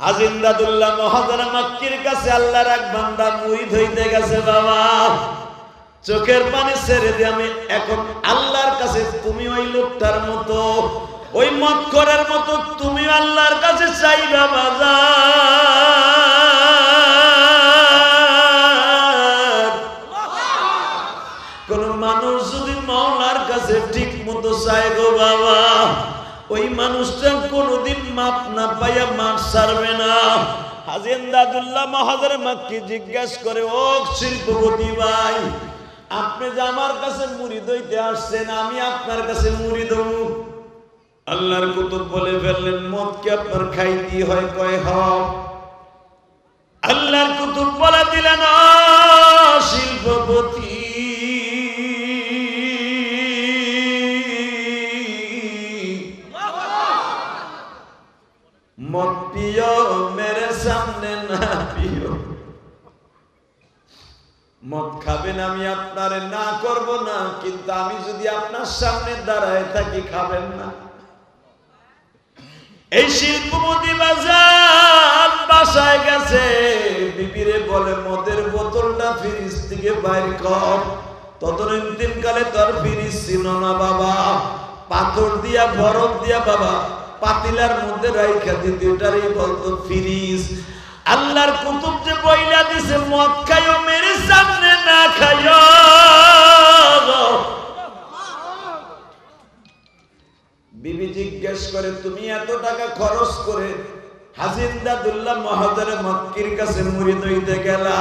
আজিন্দাদুল্লাহ কাছে আল্লাহর এক মুরিদ হইতে গেছে, বাবা। চোখের পানি ছেড়ে দিয়ে আমি এখন আল্লাহর কাছে তুমি ওই লোকটার মতো, ওই মক্করের মতো তুমি আল্লাহর কাছে চাইবা বাজার কোন মানুষ যদি মাওলার কাছে ঠিক মতো চায় গো, বাবা। ওই মানুষটা কোনোদিন মাপ না পাইয়া মাপ ছাড়বে না। হাজিন দাদুল্লাহ মহাজের মাকে জিজ্ঞেস করে, ও শিল্পপতি ভাই, আপনি যে আমার কাছে মুড়ি দইতে আসছেন, আমি আপনার কাছে মুড়ি দেব আল্লাহর কুতুব বলে ফেললেন, মদ কি আপনার খাইতে হয়? কয়, হ। আল্লাহর কুতুব বলে দিলেন, "ও শিল্পপতি মদ খাবেন আমি আপনারে না করব না, কিন্তু আমি যদি আপনার সামনে দাঁড়ায় থাকি, খাবেন না। এই শিল্পপতি বাজার বাসায় গেছে, বিবিরে বলে, মদের বোতলটা ফ্রিজ থেকে বাইর কর। তদনীতিন কালে তোর ফ্রিজ ছিল না বাবা। পাথর দিয়া, বরফ দিয়া বাবা, পাতিলার মধ্যে রাইখা দিতে ওটারই বলতো ফ্রিজ। আল্লাহর কুতুব যে বইলা দিছে মদ খাইও মেরে সামনে না খাইও। বিবি জিজ্ঞেস করে, তুমি এত টাকা খরচ করে হাজিন্দাদুল্লাহ মহাদের মক্কির কাছে মুরিদ হইতে গেলা?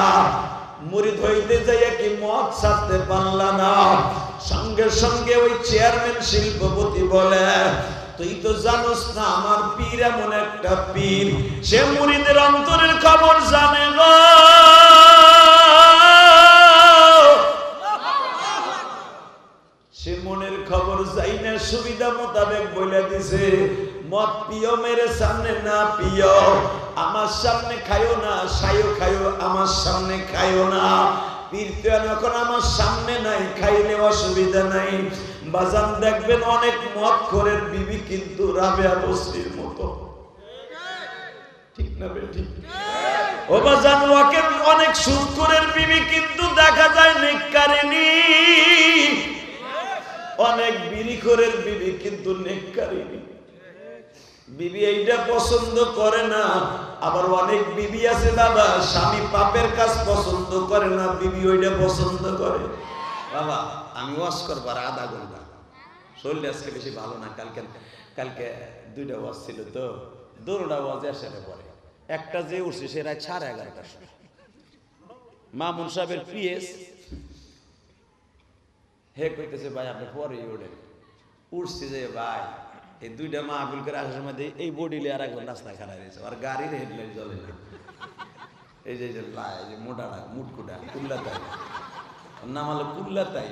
মুরিদ হইতে যাইয়া কি মদ ছাড়তে পারলা না? সঙ্গে সঙ্গে ওই চেয়ারম্যান শিল্পপতি বলে তুই তো জানোস না, আমার পীর এমন একটা পীর। সে মুরিদের অন্তরের খবর জানে গো। সে মনের খবর যাই না, সুবিধা মোতাবেক বলে দিছে, মদ পিও মেরে সামনে না পিও, আমার সামনে খাইও না, সাইও খাইও, আমার সামনে খাইও না। পীরতে এখন আমার সামনে নাই, খাইলে অসুবিধা নাই। বাজান দেখবেন অনেক মদ খোরের বিবি কিন্তু রাবেয়া বস্তির মতো। ঠিক না ঠিক বিবি কিন্তু দেখা যায় অনেক বিড়িখোরের বিবি কিন্তু বিবি এইটা পছন্দ করে না, আবার অনেক বিবি আছে বাবা স্বামী পাপের কাজ পছন্দ করে না, বিবি ওইটা পছন্দ করে। বাবা আমি ওয়াশ করব আর আধা ঘণ্টা। শরীরটা আজকে বেশি ভালো না, কালকে কালকে দুইটা ওয়াজ ছিল তো, দুটা ওয়াজ এসে পরে। একটা যে উঠছে সে রায় সাড়ে এগারোটার সময়। মামুন সাহেবের পিএস। হে কইতেছে, ভাই, আপনি পরে ওঠেন উঠছি যে, ভাই, এই দুইটা মা আগুল করে আসার সময় এই বডিলে আর একজন রাস্তা খারাপ হয়েছে আর গাড়ির হেডলাইট জ্বলে না। এই যে লাই যে মোটাটা মুটকুটা কুল্লা তাই ওর নাম হলো কুল্লা তাই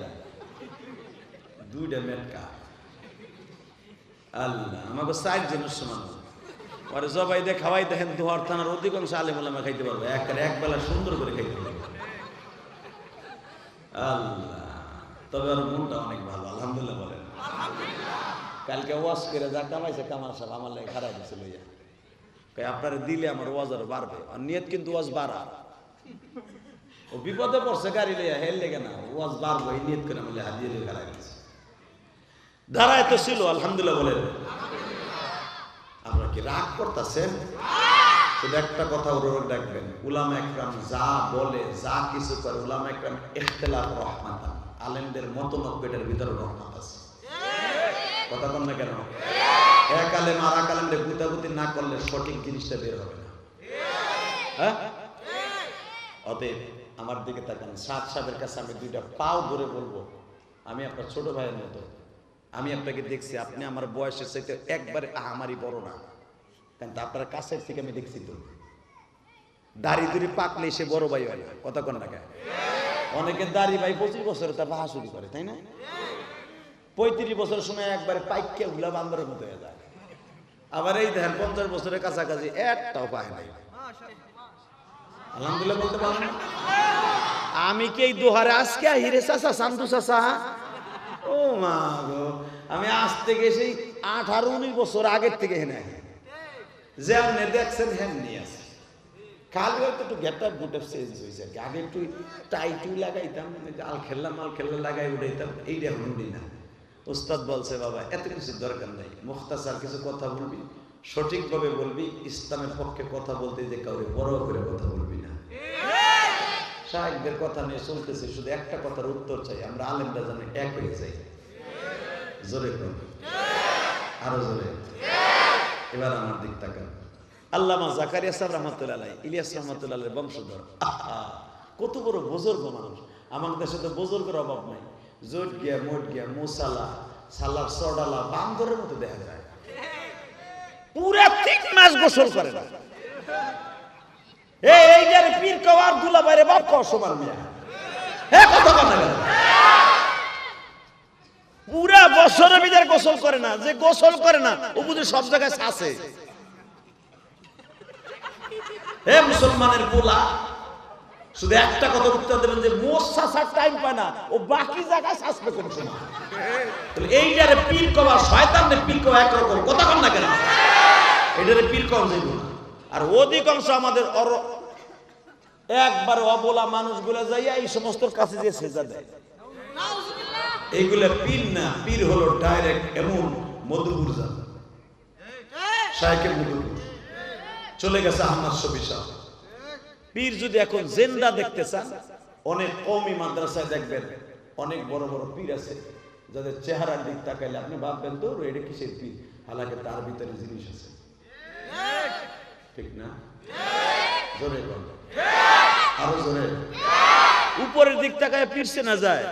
দুইটা মেটকা আল্লাহ, আমাকে ষাট জনের সমান পরে জবাই দিয়ে খাওয়াই দেখেন দুহার থানার অধিকাংশ আলেম আলেমা খাইতে পারবে। এক এক বেলা সুন্দর করে খাইতে পারবে। আল্লাহ, তবে আর মনটা অনেক ভালো, আলহামদুলিল্লাহ বলেন। কালকে ওয়াজ করে যা কামাইছে কামাল সাহেব আমার লাগে খারাপ হয়েছে লইয়া। আপনারা দিলে আমার ওয়াজ আরও বাড়বে। আর নিয়ত কিন্তু ওয়াজ বাড়া। ও বিপদে পড়ছে গাড়ি লইয়া, হেল লেগে না, ওয়াজ বাড়বো, এই নিয়ত করে দিয়ে লইয়া খারাপ হয়েছে দাঁড়ায় তো ছিল আলহামদুলিল্লাহ বলেন। আপনারা কি রাগ করতেছেন? শুধু একটা কথা ওর দেখবেন, উলাম একরাম যা বলে, যা কিছু করে, উলাম একরাম ইখতিলাফ রহমাত আলেমদের মতনৈক্য এটার ভিতরে রহমত আছে। কথা বল না কেন? এক আলেম আর এক আলেমদের গুতাগুতি না করলে সঠিক জিনিসটা বের হবে না। হ্যাঁ? অতএব আমার দিকে তাকান। সাত সাহেবের কাছে আমি দুইটা পাও ধরে বলব। আমি আপনার ছোট ভাইয়ের মতো। আমি আপনাকে দেখছি, আপনি আমার বয়সের চাইতে একবারে আমারই বড় না। কিন্তু আপনার কাছের থেকে আমি দেখছি তো। দাড়ি দুড়ি পাকলে সে বড় ভাই হয় না। কোন টাকা অনেকে দাড়ি ভাই পঁচিশ বছরে তার বাহা শুরু করে, তাই না? পঁয়ত্রিশ বছরের সময় একবারে পাইকে উলা বান্দরের মতো হয়ে যায়। আবার এই দেখেন, পঞ্চাশ বছরের কাছাকাছি একটাও পায় নাই। আলহামদুলিল্লাহ বলতে পারেন আমি কি এই দোহারে আজকে হিরে চাষা শান্তু চাষা ও মা গো, আমি আজ থেকে সেই আঠারো উনিশ বছর আগের থেকে হেনে যেমনি দেখছেন হেমনি আছে। খালি হয়তো একটু গেটআপ গুটআপ চেঞ্জ হয়েছে। আগে একটু টাই টুই লাগাইতাম মানে যে আল খেললা লাগাই উঠাইতাম, এইটা উঠি না। উস্তাদ বলছে, বাবা, এত কিছু দরকার নাই। মুখতাসার কিছু কথা বলবি, সঠিকভাবে বলবি, ইসলামের পক্ষে কথা বলতে যে কাউরে বড় করে কথা বলবি না। সাহেবদের কথা নিয়ে চলতেছে, শুধু একটা কথার উত্তর চাই, আমরা আলেমরা যেন এক হয়ে যাই। জোরে আরও জোরে। এবার আমার দিক তাকান। আল্লামা জাকারিয়া সাহেব রহমতুল্লাহ ইলিয়াস রহমতুল্লাহ বংশধর। কত বড় বুজুর্গ মানুষ। আমার দেশে তো বুজুর্গের অভাব নাই। জোট গিয়া, মোট গিয়া, মুসালা, সালার সডালা বান্দরের মতো দেখা যায়। পুরা তিন মাস গোসল করে না। এই যারে পীর কওয়ার দুলা পুরা বছরের ভিতরে গোসল করে না, যে গোসল করে না, ও বুঝে সব জায়গায় হে মুসলমানের পোলা শুধু একটা কথা উত্তর দেবেন যে মোর শাসার টাইম পায় না, ও বাকি জায়গায় শাসবে কোন সময়? এইটারে পীর কওয়া শয়তান পীর কওয়া একরকম, কথা কম না কেন? এটারে পীর কওয়া যাইব না আর অধিকাংশ আমাদের অর একবার অবলা মানুষগুলো যাইয়া এই সমস্ত কাছে যে সেজা দেয়। এইগুলা পীর না, পীর হলো ডাইরেক্ট এমন মধুপুর যান। শাহেকের মধুপুর। চলে গেছে আহমদ শফি সাহেব। পীর যদি এখন জেন্দা দেখতে চান, অনেক কমই মাদ্রাসায় দেখবেন, অনেক বড় বড় পীর আছে, যাদের চেহারার দিক তাকাইলে আপনি ভাববেন তো এটা কিসের পীর? হালাকে তার ভিতরে জিনিস আছে। ঠিক না? জোরে বল। আরও জোরে। উপরের দিক তাকায় পীরছে না যায়।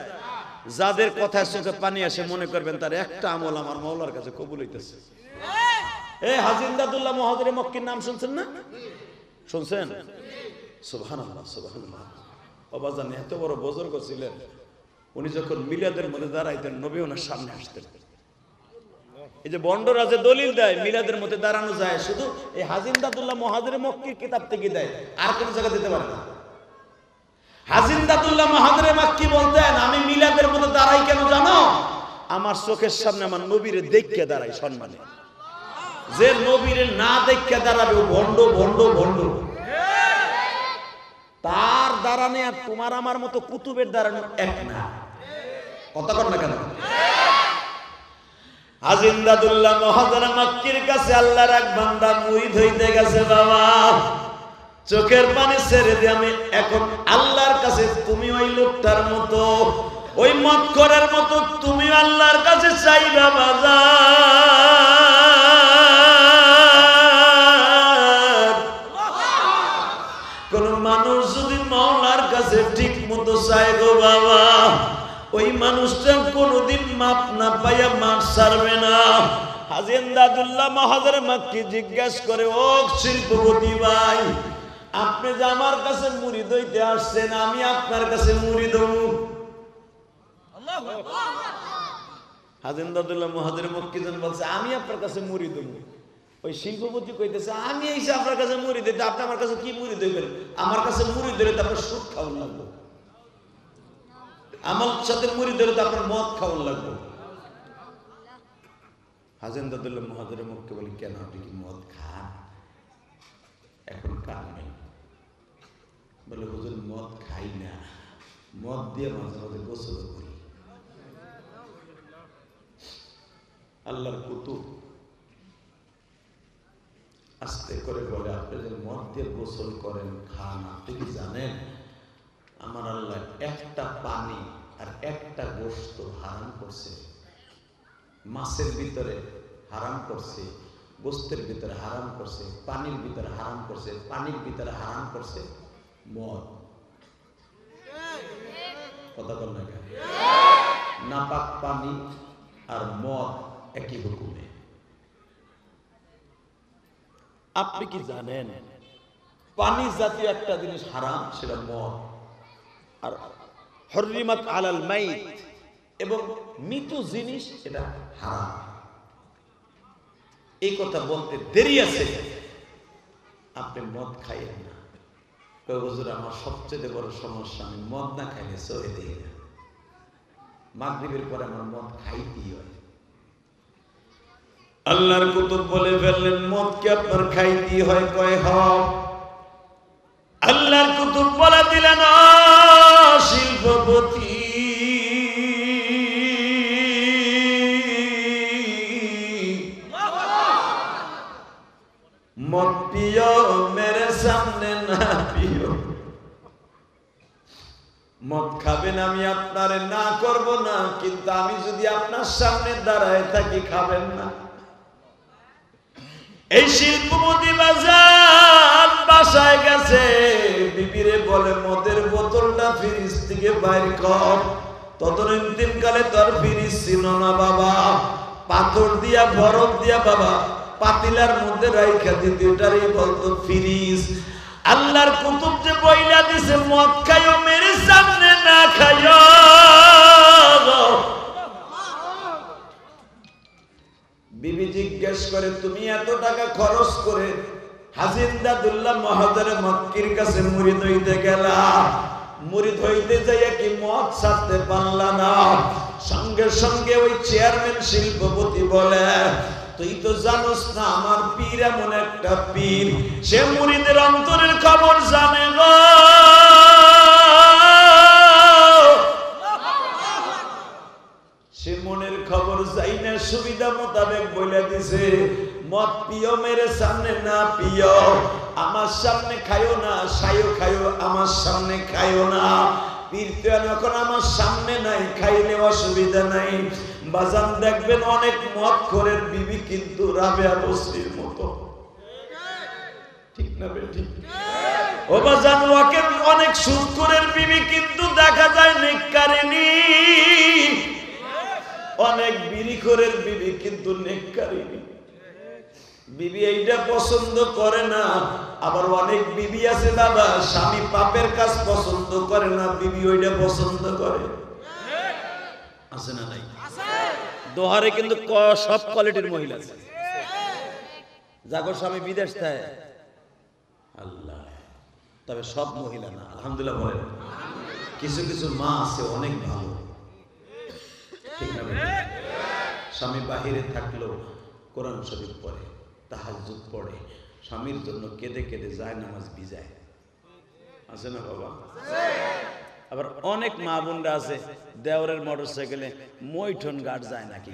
যাদের কথা চোখে পানি আসে মনে করবেন তার একটা আমল আমার মৌলার কাছে কবুল হইতেছে। এ হাজিন্দাদুল্লাহ মহাজরে মক্কির নাম শুনছেন না? শুনছেন? সুবহানাল্লাহ সুবহানাল্লাহ। অবাজান এত বড় বুজুর্গ ছিলেন। উনি যখন মিলাদের মধ্যে দাঁড়াইতেন নবী ওনার সামনে আসতেন। এই যে বন্ডরাজে দলিল দেয়, মিলাদের মধ্যে দাঁড়ানো যায়। শুধু এই হাজিন্দাদুল্লাহ মহাজরে মক্কির কিতাব থেকে দেয়, আর কোন জায়গা দিতে পারে না। মহাজরে মক্কি বলতেন, আমি মিলাদের মধ্যে দাঁড়াই কেন জানো? আমার চোখের সামনে আমার নবীরে দেখকে দাঁড়াই সম্মানে। যে নবীরে না দেখে দাঁড়াবে, ও ভণ্ড ভণ্ড ভণ্ড। তার দাঁড়ানে আর তোমার আমার মতো কুতুবের দাঁড়ানো এক না। কথা কর না কেন? কাছে আল্লাহর এক বান্দা গেছে, বাবা। চোখের পানি ছেড়ে দিয়ে আমি এখন আল্লাহর কাছে, তুমি ওই লোকটার মতো, ওই মত করার মতো, তুমি আল্লাহর কাছে চাইবা বাজার কোন মানুষ যদি মাওলার কাছে ঠিক মতো চায় গো, বাবা। ওই মানুষটা কোনোদিন মাপ না পাইয়া মাপ ছাড়বে না। হাজেন্দাদুল্লাহ মহাজার মাকে জিজ্ঞাস করে, ও শিল্পপতি ভাই, আপনি যে আমার কাছে মুড়ি দইতে আসছেন, আমি আপনার কাছে মুড়ি দেব? হাজেন্দাদুল্লাহ মহাজার মক্কিজন বলছে, আমি আপনার কাছে মুড়ি দেবো। ওই শিল্পপতি কইতেছে, আমি এসে আপনার কাছে মুড়ি দিতে আপনি আমার কাছে কি মুড়ি দেবেন আমার কাছে মুড়ি ধরে তো আপনার সুদ খাওয়ান লাগবে। আমার সাথে মুড়ি ধরে তো আপনার মদ খাওয়ান লাগবে। হাজেন্দাদুল্লাহ মহাজের মুখকে বলি কেন আপনি কি মদ খান? এখন কান নেই। বলে হুজুর, মদ খাই না। মদ দিয়ে মাঝে মাঝে গোসল করি। আল্লাহর কুতুব। আস্তে করে বলে, আপনি যে মদ দিয়ে গোসল করেন, খান, আপনি কি জানেন? আমার আল্লাহ একটা পানি আর একটা গোস্ত হারাম করছে। মাছের ভিতরে হারাম করছে গোস্তের ভিতরে হারাম করছে, পানির ভিতরে হারাম করছে, পানির ভিতরে হারাম করছে, মদ। কথা বল না নাপাক পানি আর মদ একই হুকুমে। আপনি কি জানেন পানি জাতীয় একটা জিনিস হারাম, সেটা মদ। আর হরিমাত আলাল এবং জিনিস এটা হারাম। এই কথা বলতে দেরি আছে। আপনি মদ খাইয়েন না। হুজুর, আমার সবচেয়ে বড় সমস্যা, আমি মদ না খাইলে সরে দিই না। মাগরিবের পরে আমার মদ খাইতেই হয়। আল্লাহর কুতুব বলে ফেললেন, মদ কি আপনার খাইতে হয়? কয় হক আল্লাহর কুতুব বলে দিলেন "ও খাবেন, আমি আপনারে না করব না, কিন্তু আমি যদি আপনার সামনে দাঁড়ায় থাকি, খাবেন না। এই শিল্পপতি বাজার বাসায় গেছে, বিবিরে বলে, মদের বোতলটা ফ্রিজ থেকে বাইর কর। ততদিন কালে তোর ফ্রিজ ছিল না বাবা। পাথর দিয়া, বরফ দিয়া বাবা, পাতিলার মধ্যে রাইখা দিতে ওটারই বলতো ফ্রিজ। আল্লাহর কুতুব যে বইলা দিছে মদ খাইও মেরে সামনে না খাইও। বিবি জিজ্ঞেস করে, তুমি এত টাকা খরচ করে হাজিন্দাদুল্লাহ কাছে মুড়ি মুড়ি কি মদ সঙ্গে সঙ্গে ওই চেয়ারম্যান শিল্পপতি বলে তুই তো জানোস না, আমার পীর এমন একটা পীর। সে মুড়িদের অন্তরের খবর জানে গো। সে মনের খবর যাই না সুবিধা মোতাবেক বলে দিছে, মদ পিও মেরে সামনে না পিও, আমার সামনে খাইও না, সাইও খাইও, আমার সামনে খাইও না। পীরতে এখন আমার সামনে নাই, খাইলে অসুবিধা নাই। বাজান দেখবেন অনেক মদ খোরের বিবি কিন্তু রাবেয়া বসরির মতো। অনেক সুৎকরের বিবি দেখা যায় নেককারিনী অনেক বিড়িখোরের বিবি কিন্তু নেককারিনী বিবি এইটা পছন্দ করে না। আবার অনেক বিবি আছে বাবা স্বামী পাপের কাজ পছন্দ করে না, বিবি ওইটা পছন্দ করে। আছে না নাই? দোহারে কিন্তু সব কোয়ালিটির মহিলা আছে। জাগর স্বামী বিদেশ থাকে আল্লাহ। তবে সব মহিলা না, আলহামদুলিল্লাহ বলেন। কিছু কিছু মা আছে অনেক ভালো। স্বামী বাহিরে থাকলেও কোরআন শরীফ পড়ে। তাহাজ্জুদ পড়ে। স্বামীর জন্য কেঁদে কেঁদে যায়, নামাজ ভিজায় আছে না বাবা? আবার অনেক মা বোনরা আছে, দেওরের মোটর সাইকেলে মৈঠন গাড় যায় নাকি?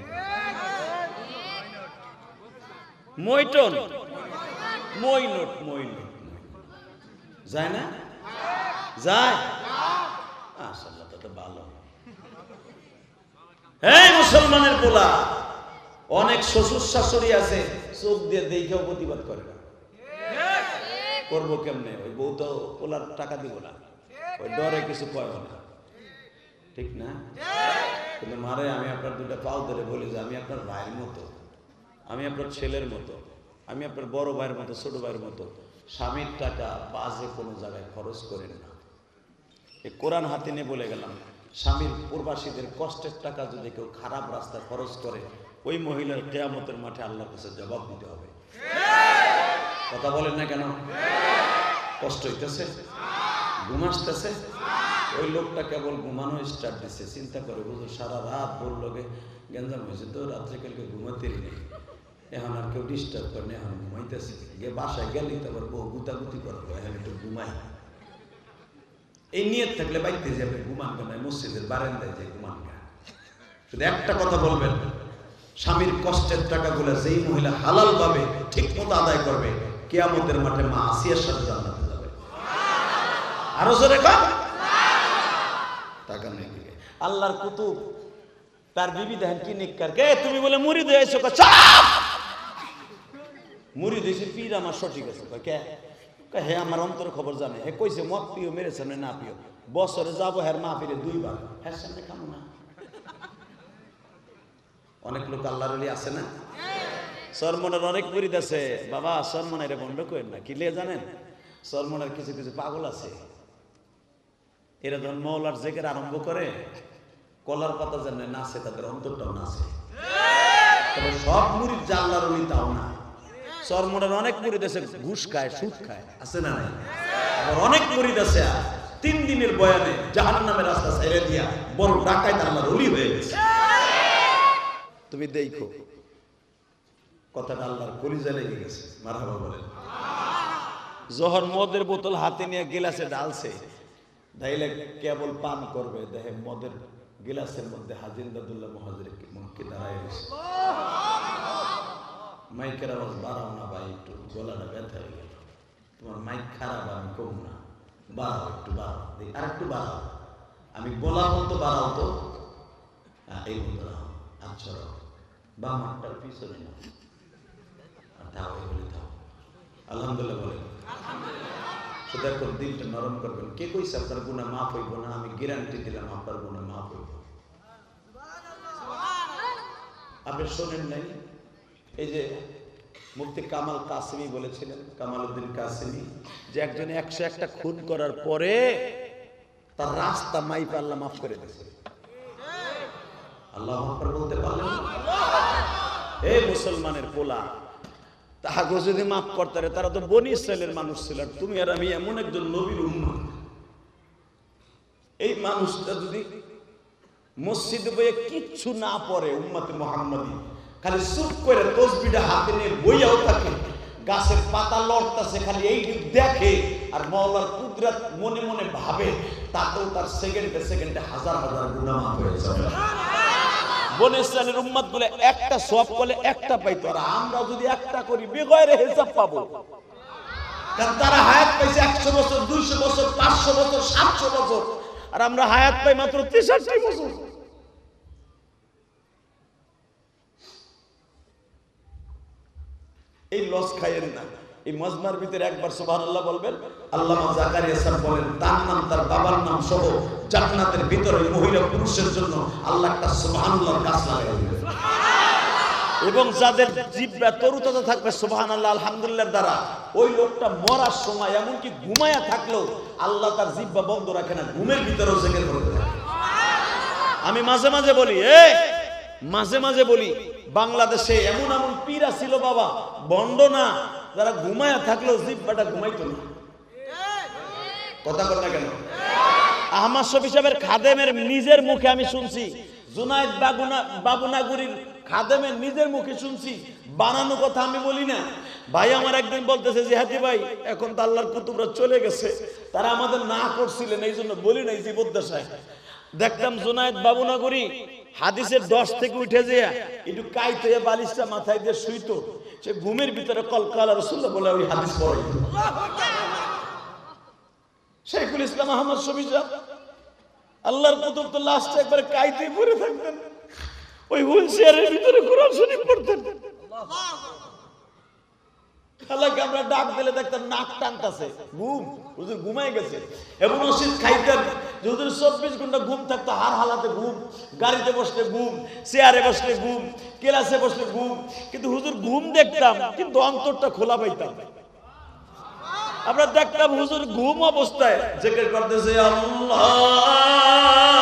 মৈটন মইনট মইনট যায় না? যায়? আসলে তো ভালো। এই মুসলমানের পোলা, অনেক শ্বশুর শাশুড়ি আছে চোখ দিয়ে দেখেও প্রতিবাদ করে না। করব কেমনে? ওই বউ তো ওলার টাকা দিব না। ওই ডরে কিছু কয় না। ঠিক না? কিন্তু মারে আমি আপনার দুটা পাও ধরে বলি যে আমি আপনার ভাইয়ের মতো। আমি আপনার ছেলের মতো। আমি আপনার বড় ভাইয়ের মতো ছোট ভাইয়ের মতো। স্বামীর টাকা বাজে কোনো জায়গায় খরচ করেন না। এই কোরআন হাতে নিয়ে বলে গেলাম স্বামীর প্রবাসীদের কষ্টের টাকা যদি কেউ খারাপ রাস্তায় খরচ করে, ওই মহিলার কেয়ামতের মাঠে আল্লাহর কাছে জবাব দিতে হবে। কথা বলেন না কেন? কষ্ট হইতেছে? ঘুম আসতেছে? ওই লোকটা কেবল ঘুমানো স্টার্ট দিচ্ছে চিন্তা করে বুঝো সারা রাত বলল গে গেঞ্জাম হয়েছে তো, রাত্রে কালকে ঘুমাতেই নেই। এখন আর কেউ ডিস্টার্ব করে না, এখন ঘুমাইতেছে। গে বাসায় গেলি তারপর বউ গুতাগুতি করব, এখন একটু ঘুমাই। এই নিয়ত থাকলে বাইতে যাবে ঘুমান না মসজিদের বারান্দায় যে ঘুমান না শুধু একটা কথা বলবেন, স্বামীর কষ্টের টাকাগুলো যেই মহিলা হালাল পাবে ঠিক মতো আদায় করবে, কেয়ামতের মাঠে মা আসিয়ার সাথে জান্নাতে যাবে। আরও জোরে টাকা নেই আল্লাহর কুতুব, তার বিবি দেখেন কি নিকার। কে তুমি বলে মুড়ি দিয়েছ? মুড়ি দিয়েছি, পীর আমার সঠিক আছে। কে? হে আমার অন্তর খবর জানে। হে কইছে, মদ পিও মেরে সামনে না পিও। বছরে যাব হ্যার মা ফিরে দুইবার। হ্যাঁ সামনে খামো না। অনেক লোক আল্লাহর আছে না? সরমনের অনেক মুড়িদ আছে। বাবা সরমনের বন্ধ করেন না। কি লে জানেন? সলমনের কিছু কিছু পাগল আছে। এরা যখন মৌলার জেকের আরম্ভ করে, কলার পাতা যেন নাচে তাদের অন্তরটাও নাচে তবে সব মুড়ির জানলার ওলি তাও না। সরমনের অনেক মুড়িদ আছে, ঘুষ খায়, সুদ খায়। আছে না অনেক মুরিদ আছে। তিন দিনের বয়ানে জাহান নামের রাস্তা ছেড়ে দিয়া বড় ডাকায় অলি হয়ে গেছে। তুমি দেখো, কথাটা আল্লাহর কলিজা লেগে গেছে। মারহাবা বলেন। জহর মদের বোতল হাতে নিয়ে গিলাসে ডালছে ডাইলে কেবল পান করবে দেখে মদের গিলাসের মধ্যে হাজিন্দাদুল্লাহ মহাজির মুখকে দাঁড়ায় গেছে মাইকের আওয়াজ বাড়াও না ভাই একটু গলাটা ব্যথা হয়ে গেল। তোমার মাইক খারাপ আমি কম না। বাড়াও একটু বাড়াও আর একটু বাড়াও। আমি বলা মতো বাড়াও তো। হ্যাঁ, এই মতো রাও আচ্ছা রাও বাম হাতটার পিছনে না আর তাও এগুলি থাও আলহামদুলিল্লাহ বলেন শুধু এখন দিলটা নরম করবেন। কে কইছে আপনার গুণা মাফ হইব না? আমি গ্যারান্টি দিলাম আপনার গুণা মাফ হইব। আপনি শোনেন নাই? এই যে মুফতি কামাল কাসিমি বলেছিলেন কামাল উদ্দিন কাসিমি, যে একজনে একশো একটা খুন করার পরে তার রাস্তা মাই পাল্লা মাফ করে দিয়েছে আল্লাহ বলতে পারলেন? এ মুসলমানের পোলা, তাহাকে যদি মাফ করতে তারা তো বনি ইসরায়েলের মানুষ ছিল তুমি আর আমি এমন একজন নবীর উম্মা এই মানুষটা যদি মসজিদে বইয়ে কিচ্ছু না পড়ে, উম্মতে মোহাম্মদী খালি চুপ করে তসবিটা হাতে নিয়ে বইয়াও থাকে। গাছের পাতা লড়তাছে, খালি এই দেখে। আর মৌলার কুদরাত মনে মনে ভাবে, তাতেও তার সেকেন্ডে সেকেন্ডে হাজার হাজার গুণা মাফ হয়ে যাবে। বনে ইসরায়েলের উম্মত বলে একটা সব করলে একটা পাইতো, আর আমরা যদি একটা করি, বেগয়ের হিসাব পাবো। কারণ তারা হায়াত পাইছে একশো বছর, দুইশো বছর, পাঁচশো বছর, সাতশো বছর। আর আমরা হায়াত পাই মাত্র তেষট্টি বছর। এই লস খাইয়েন না। এই মজমার ভিতরে একবার সুবহান আল্লাহ বলবেন আল্লাহ জাকারিয়া বলেন, তার নাম, তার বাবার নাম সহ জান্নাতের ভিতরে মহিলা পুরুষের জন্য আল্লাহ একটা সুবহানাল্লাহর গাছ লাগাই এবং যাদের জিব্বা তরুতাজা থাকবে সুবহান আল্লাহ আলহামদুলিল্লাহ দ্বারা, ওই লোকটা মরার সময় এমনকি ঘুমায়া থাকলেও আল্লাহ তার জিব্বা বন্ধ রাখে না, ঘুমের ভিতরেও জেগে থাকে। আমি মাঝে মাঝে বলি, এ মাঝে মাঝে বলি, বাংলাদেশে এমন এমন পীরা ছিল বাবা, বন্ড না, যারা ঘুমায়া থাকলেও জিব্বাটা ঘুমাইতো না। কথা না কেন? আহমদ শফি সাহেবের খাদেমের নিজের মুখে আমি শুনছি, জুনাইদ বাগুনা বাবুনাগুরির খাদেমের নিজের মুখে শুনছি, বানানো কথা আমি বলি না। ভাই আমার একদিন বলতেছে যে, হাতি ভাই, এখন তো আল্লাহর কুতুবরা চলে গেছে, তারা আমাদের না করছিলেন এই জন্য বলি নাই জীবদ্দশায়। দেখতাম জুনাইদ বাবুনাগুরি হাদিসের দশ থেকে উঠে যে একটু কাইতে বালিশটা মাথায় দিয়ে শুইতো। সে ঘুমের ভিতরে কলকালা রসুল্লাহ বলে ওই হাদিস পড়ে শেখুল ইসলাম আহমদ শফি আল্লাহর কুতুব তো লাস্টে একবার কাইতে পড়ে থাকতেন। ওই ভিতরে কোরআন শরীফ পড়তেন। আমরা ডাক দিলে দেখতাম নাক টানতাছে। ঘুম ঘুমাই গেছে। এবং ওষুধ খাইতেন। যে হুজুর চব্বিশ ঘণ্টা ঘুম থাকতো, হার হালাতে ঘুম, গাড়িতে বসলে ঘুম চেয়ারে বসলে ঘুম ক্লাসে বসলে ঘুম, কিন্তু হুজুর ঘুম দেখতাম, কিন্তু অন্তরটা খোলা পাইতাম। আমরা দেখতাম হুজুর ঘুম অবস্থায়। জেকের করতেছে আল্লাহ।